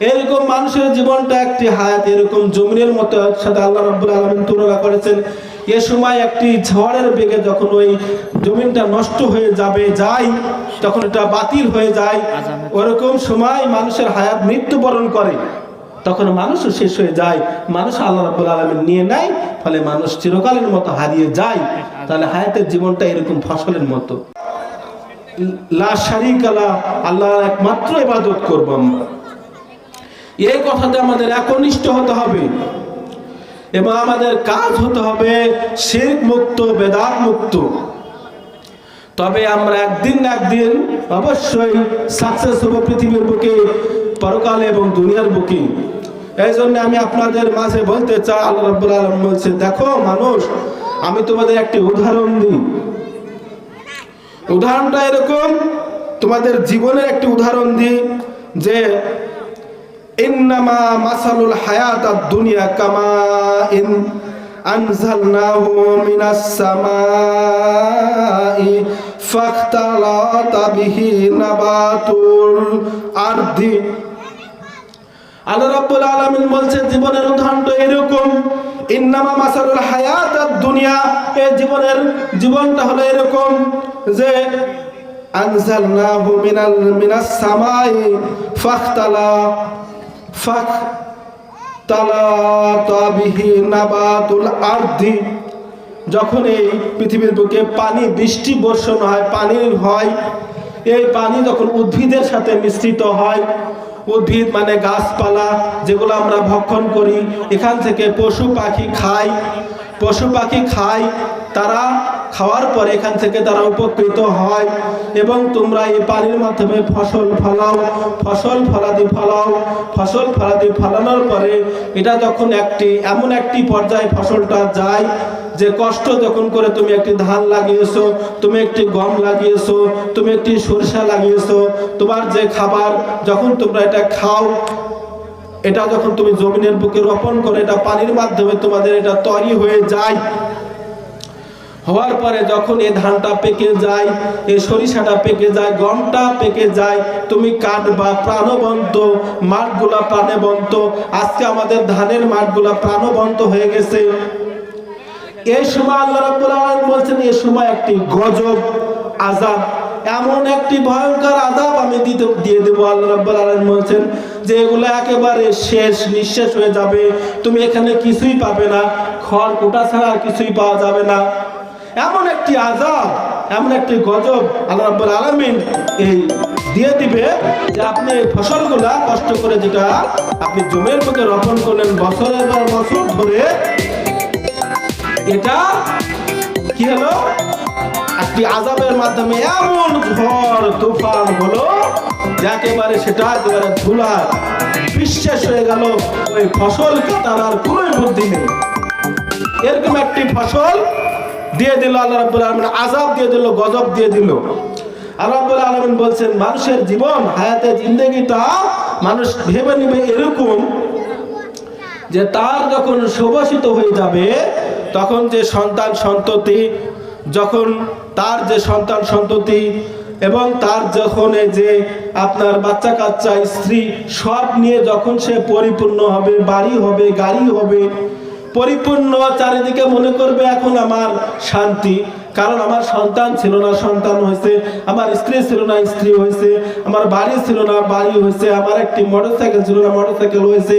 এরকম মানুষের জীবনটা একটি হায়াত, এরকম জমিনের মতো সাথে আল্লাহ রাব্বুল আলামিন তুলনা করেছেন। এ সময় একটি ঝড়ের বেগে যখন ওই জমিনটা নষ্ট হয়ে যাবে, যায়, তখন এটা বাতিল হয়ে যায়। ওরকম সময় মানুষের হায়াত মৃত্যুবরণ করে। তখন মানুষও শেষ হয়ে যায়। মানুষ আল্লাহ রাব্বুল আলামিন নিয়ে নেয়, ফলে মানুষ চিরকালের মতো হারিয়ে যায়। তাহলে হায়াতের জীবনটা এরকম ফসলের মতো। লা শারিকালা আল্লাহর একমাত্র ইবাদত করব আমরা। এই কথাতে আমাদের একনিষ্ঠ হতে হবে। এবং আমাদের কাজ হতে হবে শিরক মুক্ত, বেদাত মুক্ত। তবে আমরা একদিন না একদিন অবশ্যই সাকসেস হব পৃথিবীর বুকে, পরকালে এবং দুনিয়ার বুকে। এই জন্য আমি আপনাদের মাঝে বলতে চাই, আল্লাহ রাব্বুল আলামিন বলছে, দেখো মানুষ, আমি তোমাদের একটি উদাহরণ দিই। উদাহরণটা এরকম, তোমাদের জীবনের একটি উদাহরণ দিই যে ইন্নামা মাসালুল দুনিয়া কামা ইন বলছেন জীবনের উদাহরণটা এরকম, ইন্নামা মাসালুল হায়াত দুনিয়া এই জীবনের জীবনটা হলো এরকম যে আনজালনাহু মিনাল, মিনাস সামাই ফাখতালা নাবাতুল যখন এই পৃথিবীর বুকে পানি, বৃষ্টি বর্ষণ হয়, পানি হয়, এই পানি যখন উদ্ভিদের সাথে মিশ্রিত হয়। উদ্ভিদ মানে গাছপালা, যেগুলো আমরা ভক্ষণ করি। এখান থেকে পশু পাখি খায়। পশু পাখি খায়, তারা খাওয়ার পরে এখান থেকে তারা উপকৃত হয় এবং তোমরা এই পানির মাধ্যমে ফসল ফলাও, ফসল ফলাদি ফলাও, ফসল ফলাদি ফলানোর পরে এটা যখন একটি, এমন একটি পর্যায়ে ফসলটা যায় যে কষ্ট যখন করে তুমি একটি ধান লাগিয়েছো, তুমি একটি গম লাগিয়েছো, তুমি একটি সরিষা লাগিয়েছো, তোমার যে খাবার যখন তোমরা এটা খাও, এটা যখন তুমি জমিনের বুকে রোপণ করে, এটা পানির মাধ্যমে তোমাদের এটা তৈরি হয়ে যায়। হওয়ার পরে যখন এই ধানটা পেকে যায় এই সরিষাটা পেকে যায়, গমটা পেকে যায়, তুমি কাটবা প্রাণবন্ত, মাঠগুলা প্রাণবন্ত। আজকে আমাদের ধানের মাঠগুলা প্রাণবন্ত হয়ে গেছে। এই সময় আল্লাহ বলছেন এই সময় একটি গজব, আযাব, এমন একটি ভয়ঙ্কর আযাব আমি দিতে, দিয়ে দেবো। আল্লাহ রাব্বুল বলছেন যে এগুলো একেবারে শেষ, নিঃশেষ হয়ে যাবে। তুমি এখানে কিছুই পাবে না খড় কোটা ছাড়া আর কিছুই পাওয়া যাবে না। এমন একটি আযাব, এমন একটি গজব আল্লাহ রাব্বুল আলামিন এই দিয়ে দিবে যে আপনি ফসলগুলা কষ্ট করে যেটা আপনি জমির বুকে রোপণ করলেন বছরের পর বছর ধরে, এটা কি হলো? একটি আজাবের মাধ্যমে এমন ঝড়, তুফান হলো একেবারে সেটা একেবারে ধুলা বিশ্বাস হয়ে গেল ওই ফসল কাটার আর কোনো বুদ্ধি নেই। এরকম একটি ফসল দিয়ে দিল আল্লাহ রাব্বুল আলামিন আজাব দিয়ে দিল, গজব দিয়ে দিল। আল্লাহ রাব্বুল আলামিন বলছেন, মানুষের জীবন, হায়াতে জিন্দগিটা, মানুষ ভেবে নেবে এরকম যে তার যখন সুবাসিত হয়ে যাবে, তখন যে সন্তান সন্ততি, যখন তার যে সন্তান সন্ততি এবং তার যখন যে আপনার বাচ্চা কাচ্চা, স্ত্রী, সব নিয়ে যখন সে পরিপূর্ণ হবে, বাড়ি হবে, গাড়ি হবে পরিপূর্ণ, চারিদিকে মনে করবে এখন আমার শান্তি। কারণ আমার সন্তান ছিল না, সন্তান হয়েছে, আমার স্ত্রী ছিল না, স্ত্রী হয়েছে, আমার বাড়ি ছিল না, বাড়ি হয়েছে, আমার একটি মোটর সাইকেল ছিল না মোটর সাইকেল হয়েছে।